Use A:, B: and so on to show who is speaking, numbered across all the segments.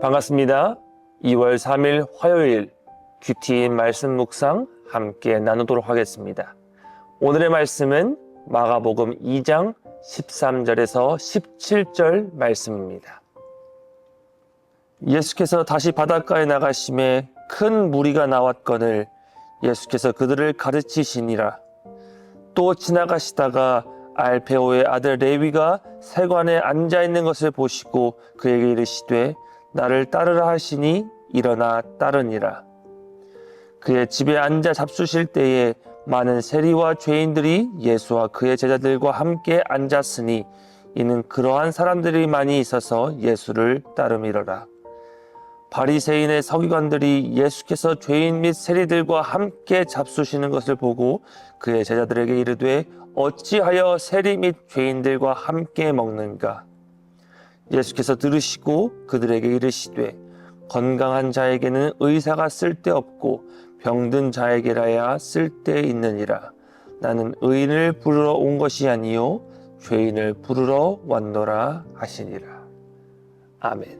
A: 반갑습니다. 2월 3일 화요일 귀티인 말씀 묵상 함께 나누도록 하겠습니다. 오늘의 말씀은 마가복음 2장 13절에서 17절 말씀입니다. 예수께서 다시 바닷가에 나가심에 큰 무리가 나왔거늘 예수께서 그들을 가르치시니라. 또 지나가시다가 알페오의 아들 레위가 세관에 앉아 있는 것을 보시고 그에게 이르시되 나를 따르라 하시니 일어나 따르니라. 그의 집에 앉아 잡수실 때에 많은 세리와 죄인들이 예수와 그의 제자들과 함께 앉았으니 이는 그러한 사람들이 많이 있어서 예수를 따름이러라. 바리새인의 서기관들이 예수께서 죄인 및 세리들과 함께 잡수시는 것을 보고 그의 제자들에게 이르되 어찌하여 세리 및 죄인들과 함께 먹는가? 예수께서 들으시고 그들에게 이르시되 건강한 자에게는 의사가 쓸데없고 병든 자에게라야 쓸데 있느니라. 나는 의인을 부르러 온 것이 아니요 죄인을 부르러 왔노라 하시니라. 아멘.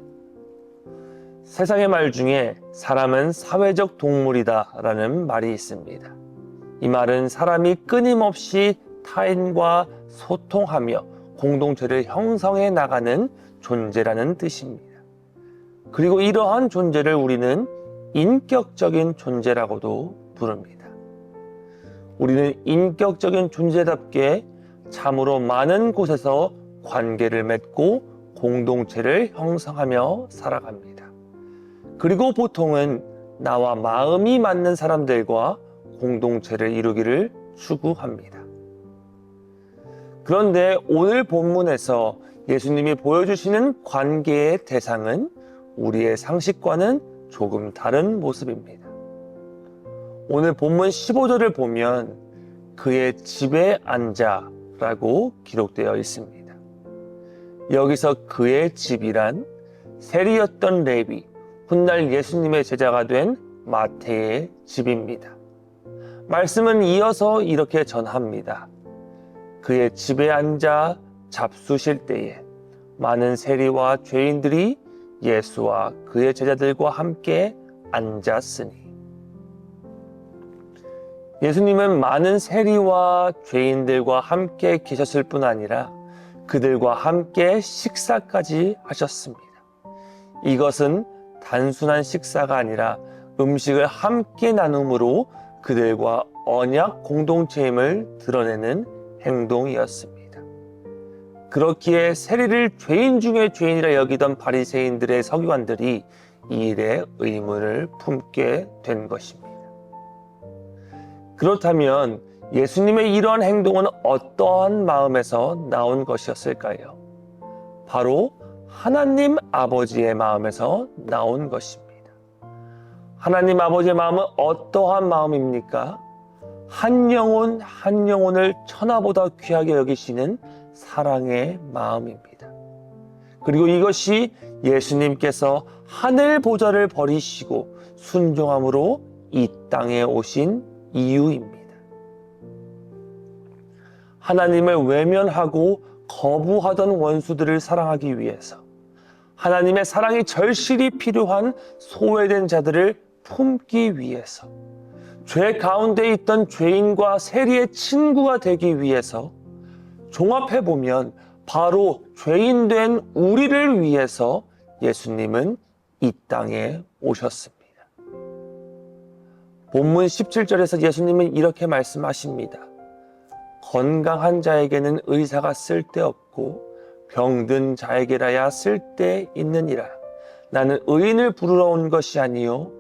A: 세상의 말 중에 사람은 사회적 동물이다 라는 말이 있습니다. 이 말은 사람이 끊임없이 타인과 소통하며 공동체를 형성해 나가는 존재라는 뜻입니다. 그리고 이러한 존재를 우리는 인격적인 존재라고도 부릅니다. 우리는 인격적인 존재답게 참으로 많은 곳에서 관계를 맺고 공동체를 형성하며 살아갑니다. 그리고 보통은 나와 마음이 맞는 사람들과 공동체를 이루기를 추구합니다. 그런데 오늘 본문에서 예수님이 보여주시는 관계의 대상은 우리의 상식과는 조금 다른 모습입니다. 오늘 본문 15절을 보면 그의 집에 앉아 라고 기록되어 있습니다. 여기서 그의 집이란 세리였던 레위, 훗날 예수님의 제자가 된 마태의 집입니다. 말씀은 이어서 이렇게 전합니다. 그의 집에 앉아 잡수실 때에 많은 세리와 죄인들이 예수와 그의 제자들과 함께 앉았으니 예수님은 많은 세리와 죄인들과 함께 계셨을 뿐 아니라 그들과 함께 식사까지 하셨습니다. 이것은 단순한 식사가 아니라 음식을 함께 나눔으로 그들과 언약 공동체임을 드러내는 행동이었습니다. 그렇기에 세리를 죄인 중에 죄인이라 여기던 바리새인들의 서기관들이 이 일에 의문을 품게 된 것입니다. 그렇다면 예수님의 이러한 행동은 어떠한 마음에서 나온 것이었을까요? 바로 하나님 아버지의 마음에서 나온 것입니다. 하나님 아버지의 마음은 어떠한 마음입니까? 한 영혼 한 영혼을 천하보다 귀하게 여기시는 사랑의 마음입니다. 그리고 이것이 예수님께서 하늘 보좌를 버리시고 순종함으로 이 땅에 오신 이유입니다. 하나님을 외면하고 거부하던 원수들을 사랑하기 위해서 하나님의 사랑이 절실히 필요한 소외된 자들을 품기 위해서 죄 가운데 있던 죄인과 세리의 친구가 되기 위해서 종합해 보면 바로 죄인 된 우리를 위해서 예수님은 이 땅에 오셨습니다. 본문 17절에서 예수님은 이렇게 말씀하십니다. 건강한 자에게는 의사가 쓸데없고 병든 자에게라야 쓸데 있느니라. 나는 의인을 부르러 온 것이 아니요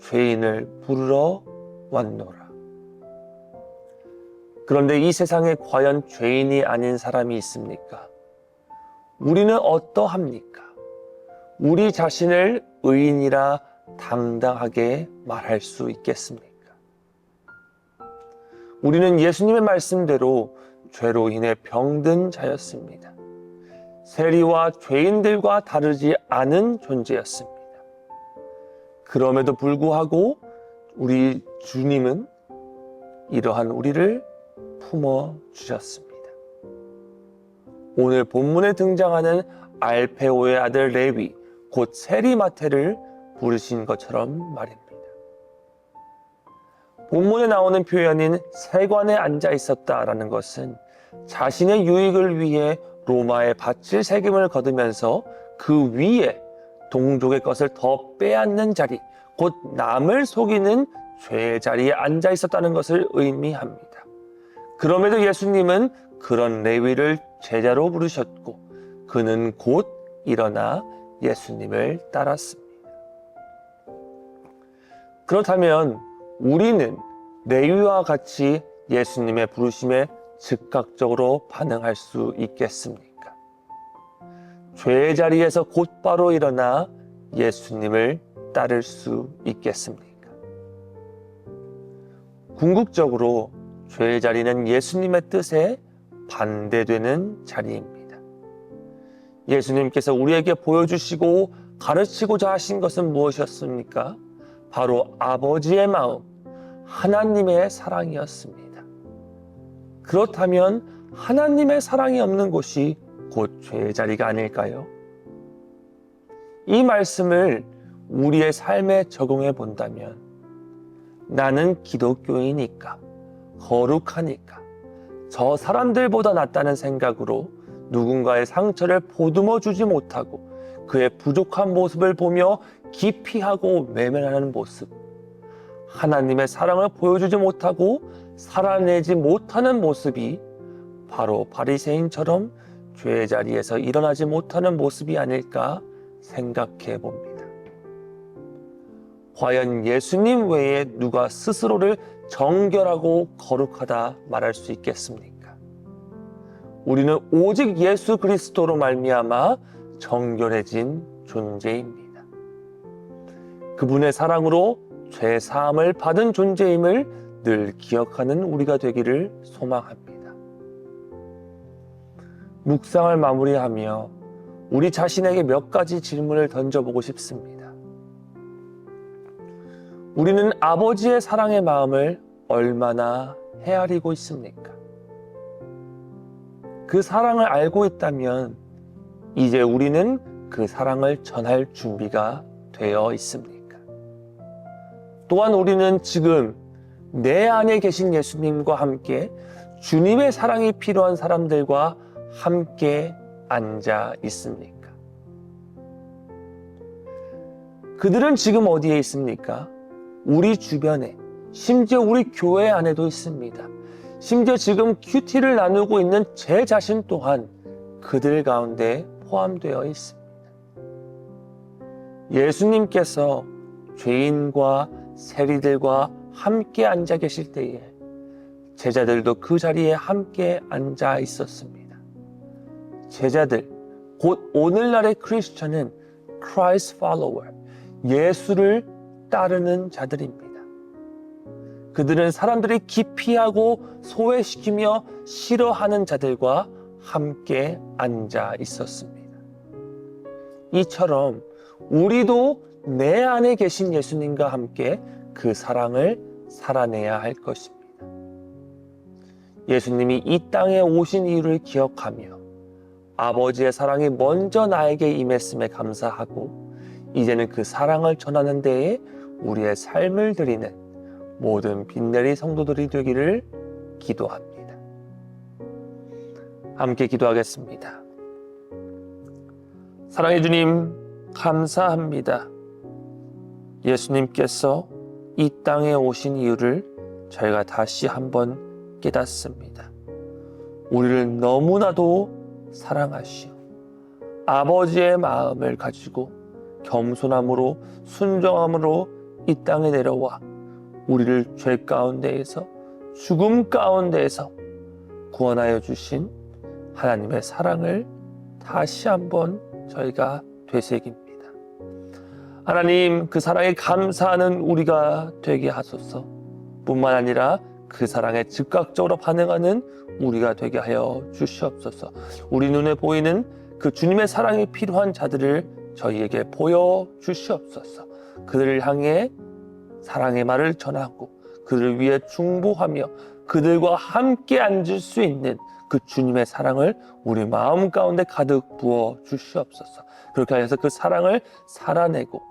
A: 죄인을 부르러 왔노라. 그런데 이 세상에 과연 죄인이 아닌 사람이 있습니까? 우리는 어떠합니까? 우리 자신을 의인이라 당당하게 말할 수 있겠습니까? 우리는 예수님의 말씀대로 죄로 인해 병든 자였습니다. 세리와 죄인들과 다르지 않은 존재였습니다. 그럼에도 불구하고 우리 주님은 이러한 우리를 품어 주셨습니다. 오늘 본문에 등장하는 알페오의 아들 레위, 곧 세리마태를 부르신 것처럼 말입니다. 본문에 나오는 표현인 세관에 앉아 있었다라는 것은 자신의 유익을 위해 로마에 바칠 세금을 거두면서 그 위에 동족의 것을 더 빼앗는 자리, 곧 남을 속이는 죄의 자리에 앉아 있었다는 것을 의미합니다. 그럼에도 예수님은 그런 레위를 제자로 부르셨고 그는 곧 일어나 예수님을 따랐습니다. 그렇다면 우리는 레위와 같이 예수님의 부르심에 즉각적으로 반응할 수 있겠습니까? 죄의 자리에서 곧바로 일어나 예수님을 따를 수 있겠습니까? 궁극적으로 죄의 자리는 예수님의 뜻에 반대되는 자리입니다. 예수님께서 우리에게 보여주시고 가르치고자 하신 것은 무엇이었습니까? 바로 아버지의 마음, 하나님의 사랑이었습니다. 그렇다면 하나님의 사랑이 없는 곳이 곧 죄의 자리가 아닐까요? 이 말씀을 우리의 삶에 적용해 본다면 나는 기독교이니까, 거룩하니까, 저 사람들보다 낫다는 생각으로 누군가의 상처를 보듬어 주지 못하고 그의 부족한 모습을 보며 기피하고 외면하는 모습. 하나님의 사랑을 보여주지 못하고 살아내지 못하는 모습이 바로 바리새인처럼 죄의 자리에서 일어나지 못하는 모습이 아닐까 생각해 봅니다. 과연 예수님 외에 누가 스스로를 정결하고 거룩하다 말할 수 있겠습니까? 우리는 오직 예수 그리스도로 말미암아 정결해진 존재입니다. 그분의 사랑으로 죄 사함을 받은 존재임을 늘 기억하는 우리가 되기를 소망합니다. 묵상을 마무리하며 우리 자신에게 몇 가지 질문을 던져보고 싶습니다. 우리는 아버지의 사랑의 마음을 얼마나 헤아리고 있습니까? 그 사랑을 알고 있다면 이제 우리는 그 사랑을 전할 준비가 되어 있습니까? 또한 우리는 지금 내 안에 계신 예수님과 함께 주님의 사랑이 필요한 사람들과 함께 앉아 있습니까? 그들은 지금 어디에 있습니까? 우리 주변에, 심지어 우리 교회 안에도 있습니다. 심지어 지금 큐티를 나누고 있는 제 자신 또한 그들 가운데 포함되어 있습니다. 예수님께서 죄인과 세리들과 함께 앉아 계실 때에 제자들도 그 자리에 함께 앉아 있었습니다. 제자들, 곧 오늘날의 크리스천은 Christ follower, 예수를 따르는 자들입니다. 그들은 사람들이 기피하고 소외시키며 싫어하는 자들과 함께 앉아 있었습니다. 이처럼 우리도 내 안에 계신 예수님과 함께 그 사랑을 살아내야 할 것입니다. 예수님이 이 땅에 오신 이유를 기억하며 아버지의 사랑이 먼저 나에게 임했음에 감사하고 이제는 그 사랑을 전하는 데에 우리의 삶을 드리는 모든 빈내리 성도들이 되기를 기도합니다. 함께 기도하겠습니다. 사랑해 주님, 감사합니다. 예수님께서 이 땅에 오신 이유를 저희가 다시 한번 깨닫습니다. 우리를 너무나도 사랑하시오. 아버지의 마음을 가지고 겸손함으로 순정함으로 이 땅에 내려와 우리를 죄 가운데에서 죽음 가운데에서 구원하여 주신 하나님의 사랑을 다시 한번 저희가 되새깁니다. 하나님 그 사랑에 감사하는 우리가 되게 하소서. 뿐만 아니라 그 사랑에 즉각적으로 반응하는 우리가 되게 하여 주시옵소서. 우리 눈에 보이는 그 주님의 사랑이 필요한 자들을 저희에게 보여 주시옵소서. 그들을 향해 사랑의 말을 전하고 그들을 위해 중보하며 그들과 함께 앉을 수 있는 그 주님의 사랑을 우리 마음 가운데 가득 부어 주시옵소서. 그렇게 해서 그 사랑을 살아내고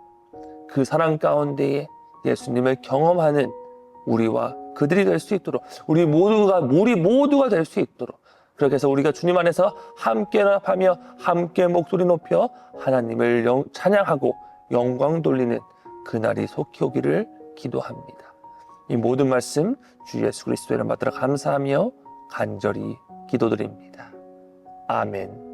A: 그 사랑 가운데에 예수님을 경험하는 우리와 그들이 될 수 있도록 우리 모두가 우리 모두가 될 수 있도록 그렇게 해서 우리가 주님 안에서 함께 합하며 함께 목소리 높여 하나님을 영- 찬양하고 영광 돌리는 그날이 속히 오기를 기도합니다. 이 모든 말씀 주 예수 그리스도의 이름 받들어 감사하며 간절히 기도드립니다. 아멘.